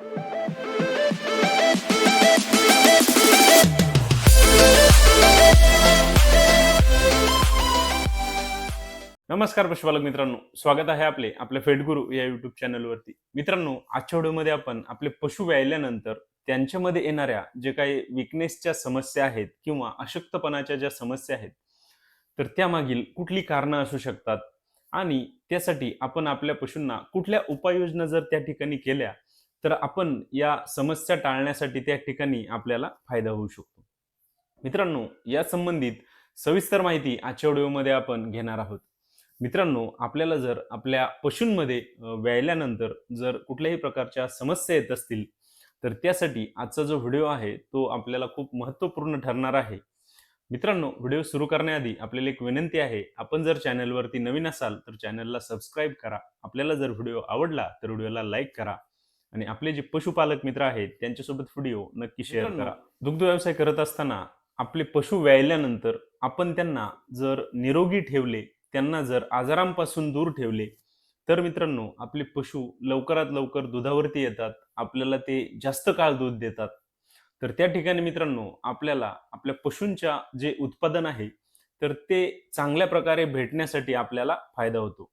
नमस्कार पशुपालक मित्रांनो. स्वागत आहे आपले आपल्या फेडगुरु या युट्यूब चॅनलवरती मित्रांनो आजच्या व्हिडिओमध्ये आपण आपले पशु व्यायल्यानंतर त्यांच्यामध्ये येणाऱ्या जे काही विकनेसच्या समस्या आहेत किंवा अशक्तपणाच्या ज्या समस्या आहेत तर त्यामागील कुठली कारणं असू शकतात? आणि त्यासाठी आपण आपल्या पशूंना कुठल्या उपाययोजना जर त्या ठिकाणी केल्या तर आपण या समस्या टाळण्यासाठी त्या ठिकाणी आपल्याला फायदा होऊ शकतो. मित्रांनो या संबंधित सविस्तर माहिती आजच्या व्हिडिओमध्ये आपण घेणार आहोत. मित्रांनो आपल्याला जर आपल्या पशूंमध्ये व्यायल्यानंतर जर कुठल्याही प्रकारच्या समस्या येत असतील तर त्यासाठी आजचा जो व्हिडिओ आहे तो आपल्याला खूप महत्त्वपूर्ण ठरणार आहे. मित्रांनो व्हिडिओ सुरू करण्याआधी आपल्याला एक विनंती आहे आपण जर चॅनलवरती नवीन असाल तर चॅनलला सबस्क्राईब करा. आपल्याला जर व्हिडिओ आवडला तर व्हिडिओला लाईक करा. आणि आपले जे पशुपालक मित्र आहेत त्यांच्यासोबत व्हिडिओ नक्की शेअर करा. दुग्ध व्यवसाय करत असताना आपले पशु व्यायल्यानंतर आपण त्यांना जर निरोगी ठेवले त्यांना जर आजारांपासून दूर ठेवले तर मित्रांनो आपले पशु लवकरात लवकर दुधावरती येतात आपल्याला ते जास्त काळ दूध देतात. तर त्या ठिकाणी मित्रांनो आपल्याला आपल्या पशूंच्या जे उत्पादन आहे तर ते चांगल्या प्रकारे भेटण्यासाठी आपल्याला फायदा होतो.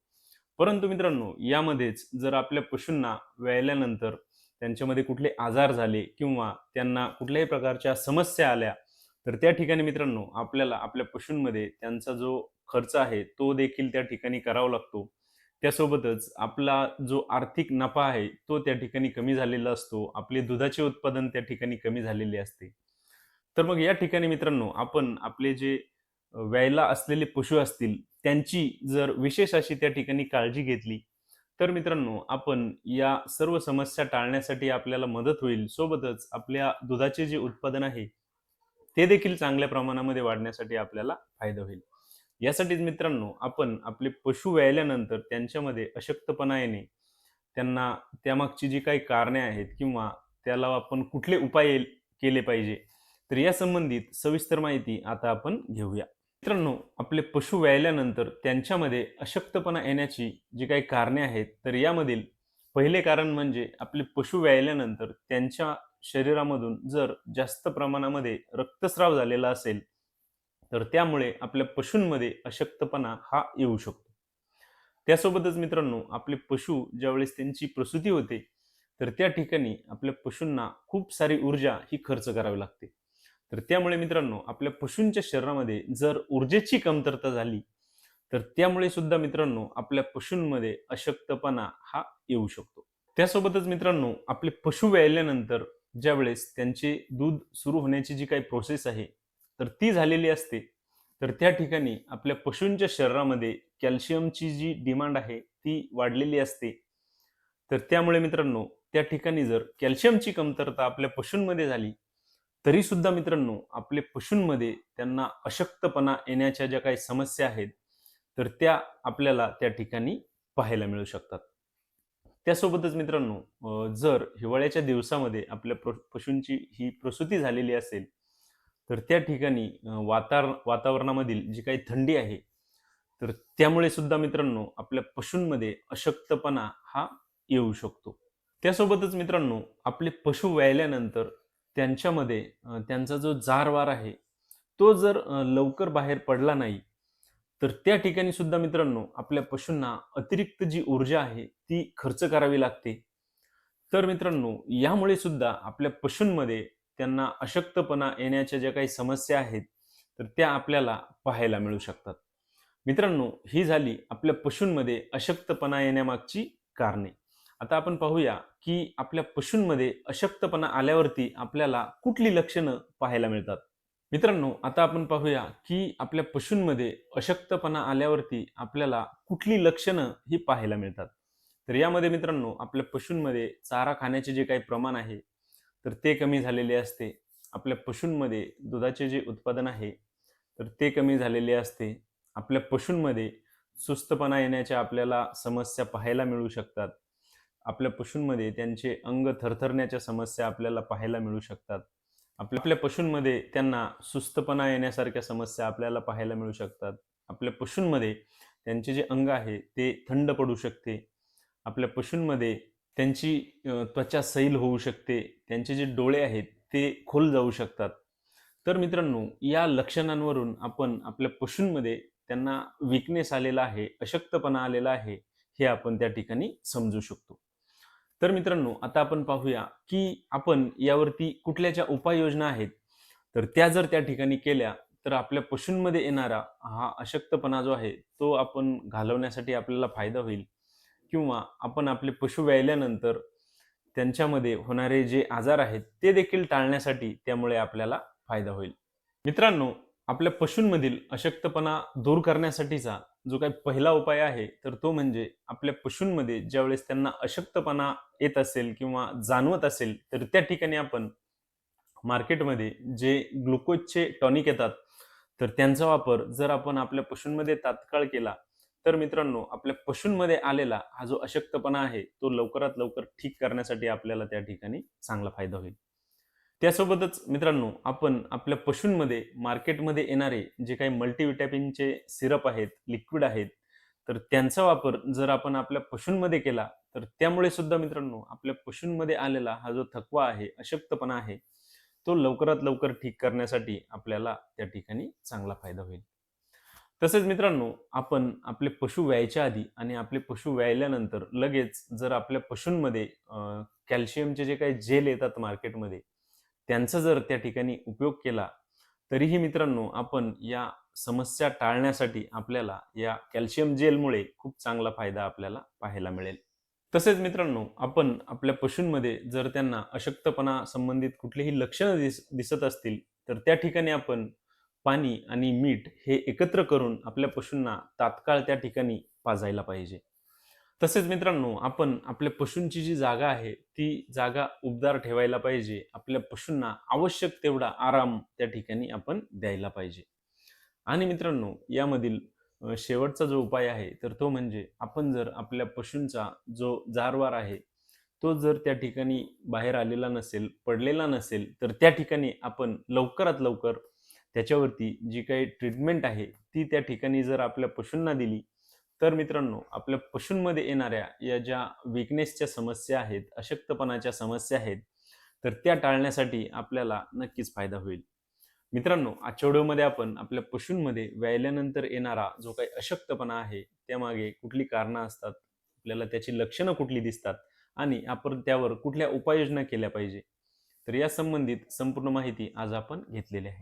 परंतु मित्रांनो यामध्येच जर आपल्या पशूंना व्यायल्यानंतर त्यांच्यामध्ये कुठले आजार झाले किंवा त्यांना कुठल्याही प्रकारच्या समस्या आल्या तर त्या ठिकाणी मित्रांनो आपल्याला आपल्या पशूंमध्ये त्यांचा जो खर्च आहे तो देखील त्या ठिकाणी करावा लागतो. त्यासोबतच आपला जो आर्थिक नफा आहे तो त्या ठिकाणी कमी झालेला असतो. आपले दुधाचे उत्पादन त्या ठिकाणी कमी झालेले असते. तर मग या ठिकाणी मित्रांनो आपण आपले जे व्यायला असलेले पशु असतील त्यांची जर विशेष अशी त्या ठिकाणी काळजी घेतली तर मित्रांनो आपण या सर्व समस्या टाळण्यासाठी आपल्याला मदत होईल. सोबतच आपल्या दुधाचे जे उत्पादन आहे ते देखील चांगल्या प्रमाणामध्ये वाढण्यासाठी आपल्याला फायदा होईल. यासाठीच मित्रांनो आपण आपले पशु व्यायल्यानंतर त्यांच्यामध्ये अशक्तपणा येणे त्यांना त्यामागची जी काही कारणे आहेत किंवा त्याला आपण कुठले उपाय केले पाहिजे तर या संबंधित सविस्तर माहिती आता आपण घेऊया. मित्रांनो आपले पशु व्यायल्यानंतर त्यांच्यामध्ये अशक्तपणा येण्याची जी काही कारणे आहेत तर यामधील पहिले कारण म्हणजे आपले पशु व्यायल्यानंतर त्यांच्या शरीरामधून जर जास्त प्रमाणामध्ये रक्तस्राव झालेला असेल तर त्यामुळे आपल्या पशूंमध्ये अशक्तपणा हा येऊ शकतो. त्यासोबतच मित्रांनो आपले पशु ज्यावेळेस त्यांची प्रसूती होते तर त्या ठिकाणी आपल्या पशूंना खूप सारी ऊर्जा ही खर्च करावी लागते. तर त्यामुळे मित्रांनो आपल्या पशूंच्या शरीरामध्ये जर ऊर्जेची कमतरता झाली तर त्यामुळे सुद्धा मित्रांनो आपल्या पशूंमध्ये अशक्तपणा हा येऊ शकतो. त्यासोबतच मित्रांनो आपले पशु व्यायल्यानंतर ज्यावेळेस त्यांचे दूध सुरू होण्याची जी काही प्रोसेस आहे तर ती झालेली असते. तर त्या ठिकाणी आपल्या पशूंच्या शरीरामध्ये कॅल्शियमची जी डिमांड आहे ती वाढलेली असते. तर त्यामुळे मित्रांनो त्या ठिकाणी जर कॅल्शियमची कमतरता आपल्या पशूंमध्ये झाली तरी सुद्धा मित्रांनो आपले पशूंमध्ये त्यांना अशक्तपणा येण्याच्या ज्या काही समस्या आहेत तर त्या आपल्याला त्या ठिकाणी पाहायला मिळू शकतात. त्यासोबतच मित्रांनो जर हिवाळ्याच्या दिवसामध्ये आपल्या प्र पशूंची ही प्रसूती झालेली असेल तर त्या ठिकाणी वातार वातावरणामधील जी काही थंडी आहे तर त्यामुळे सुद्धा मित्रांनो आपल्या पशूंमध्ये अशक्तपणा हा येऊ शकतो. त्यासोबतच मित्रांनो आपले पशु व्यायल्यानंतर त्यांच्यामध्ये त्यांचा जो जारवार आहे तो जर लवकर बाहेर पडला नाही तर त्या ठिकाणी सुद्धा मित्रांनो आपल्या पशूंना अतिरिक्त जी ऊर्जा आहे ती खर्च करावी लागते. तर मित्रांनो यामुळे सुद्धा आपल्या पशूंमध्ये त्यांना अशक्तपणा येण्याच्या ज्या काही समस्या आहेत तर त्या आपल्याला पाहायला मिळू शकतात. मित्रांनो ही झाली आपल्या पशूंमध्ये अशक्तपणा येण्यामागची कारणे. आता आपण पाहूया की आपल्या पशूंमध्ये अशक्तपणा आल्यावरती आपल्याला कुठली लक्षणं पाहायला मिळतात? मित्रांनो आता आपण पाहूया की आपल्या पशूंमध्ये अशक्तपणा आल्यावरती आपल्याला कुठली लक्षणं ही पाहायला मिळतात? तर यामध्ये मित्रांनो आपल्या पशूंमध्ये चारा खाण्याचे जे काही प्रमाण आहे तर ते कमी झालेले असते. आपल्या पशूंमध्ये दुधाचे जे उत्पादन आहे तर ते कमी झालेले असते. आपल्या पशूंमध्ये सुस्तपणा येण्याच्या आपल्याला समस्या पाहायला मिळू शकतात. आपल्या पशूंमध्ये त्यांचे अंग थरथरण्याच्या समस्या आपल्याला पाहायला मिळू शकतात. आपल्या आपल्या पशूंमध्ये त्यांना सुस्तपणा येण्यासारख्या समस्या आपल्याला पाहायला मिळू शकतात. आपल्या पशूंमध्ये त्यांचे जे अंग आहे ते थंड पडू शकते. आपल्या पशूंमध्ये त्यांची त्वचा सैल होऊ शकते. त्यांचे जे डोळे आहेत ते खोल जाऊ शकतात. तर मित्रांनो या लक्षणांवरून आपण आपल्या पशूंमध्ये त्यांना विकनेस आलेला आहे अशक्तपणा आलेला आहे हे आपण त्या ठिकाणी समजू शकतो. तर मित्रांनो आता आपण पाहूया की आपण यावरती कुठल्या ज्या उपाययोजना आहेत? तर त्या जर त्या ठिकाणी केल्या तर आपल्या पशूंमध्ये येणारा हा अशक्तपणा जो आहे तो आपण घालवण्यासाठी आपल्याला फायदा होईल. किंवा आपण आपले पशु व्यायल्यानंतर त्यांच्यामध्ये होणारे जे आजार आहेत ते देखील टाळण्यासाठी त्यामुळे आपल्याला फायदा होईल. मित्रांनो आपल्या पशूंमधील अशक्तपणा दूर करण्यासाठीचा जो काही पहिला उपाय आहे तर तो म्हणजे आपल्या पशूंमध्ये ज्यावेळेस त्यांना अशक्तपणा येत असेल किंवा जाणवत असेल तर त्या ठिकाणी आपण मार्केटमध्ये जे ग्लुकोजचे टॉनिक येतात तर त्यांचा वापर जर आपण आपल्या पशूंमध्ये तात्काळ केला तर मित्रांनो आपल्या पशूंमध्ये आलेला हा जो अशक्तपणा आहे तो लवकरात लवकर ठीक करण्यासाठी आपल्याला त्या ठिकाणी चांगला फायदा होईल. त्यासोबतच मित्रांनो आपण आपल्या पशूंमध्ये मार्केटमध्ये येणारे जे काही मल्टीविटॅमिनचे सिरप आहेत लिक्विड आहेत तर त्यांचा वापर जर आपण आपल्या पशूंमध्ये केला तर त्यामुळे सुद्धा मित्रांनो आपल्या पशूंमध्ये आलेला हा जो थकवा आहे अशक्तपणा आहे तो लवकरात लवकर ठीक करण्यासाठी आपल्याला त्या ठिकाणी चांगला फायदा होईल. तसेच मित्रांनो आपण आपले पशु व्यायच्या आधी आणि आपले पशु व्यायल्यानंतर लगेच जर आपल्या पशूंमध्ये कॅल्शियमचे जे काही जेल येतात मार्केटमध्ये त्यांचा जर त्या ठिकाणी उपयोग केला तरीही मित्रांनो आपण या समस्या टाळण्यासाठी आपल्याला या कॅल्शियम जेलमुळे खूप चांगला फायदा आपल्याला पाहायला मिळेल. तसेच मित्रांनो आपण आपल्या पशूंमध्ये जर त्यांना अशक्तपणा संबंधित कुठलीही लक्षणं दिस दिसत असतील तर त्या ठिकाणी आपण पाणी आणि मीठ हे एकत्र करून आपल्या पशूंना तात्काळ त्या ठिकाणी पाजायला पाहिजे. तसेच मित्रांनो आपण आपल्या पशूंची जी जागा आहे ती जागा उबदार ठेवायला पाहिजे. आपल्या पशूंना आवश्यक तेवढा आराम त्या ठिकाणी आपण द्यायला पाहिजे. आणि मित्रांनो यामधील शेवटचा जो उपाय आहे तर तो म्हणजे आपण जर आपल्या पशूंचा जो जारवार आहे तो जर त्या ठिकाणी बाहेर आलेला नसेल पडलेला नसेल तर त्या ठिकाणी आपण लवकरात लवकर त्याच्यावरती जी काही ट्रीटमेंट आहे ती त्या ठिकाणी जर आपल्या पशूंना दिली तर मित्रांनो आपल्या पशूंमध्ये येणाऱ्या या ज्या विकनेसच्या समस्या आहेत अशक्तपणाच्या समस्या आहेत तर त्या टाळण्यासाठी आपल्याला नक्कीच फायदा होईल. मित्रांनो आजच्या व्हिडिओमध्ये आपण आपल्या पशूंमध्ये व्यायल्यानंतर येणारा जो काही अशक्तपणा आहे त्यामागे कुठली कारणं असतात आपल्याला त्याची लक्षणं कुठली दिसतात आणि आपण त्यावर कुठल्या उपाययोजना केल्या पाहिजे तर या संबंधित संपूर्ण माहिती आज आपण घेतलेली आहे.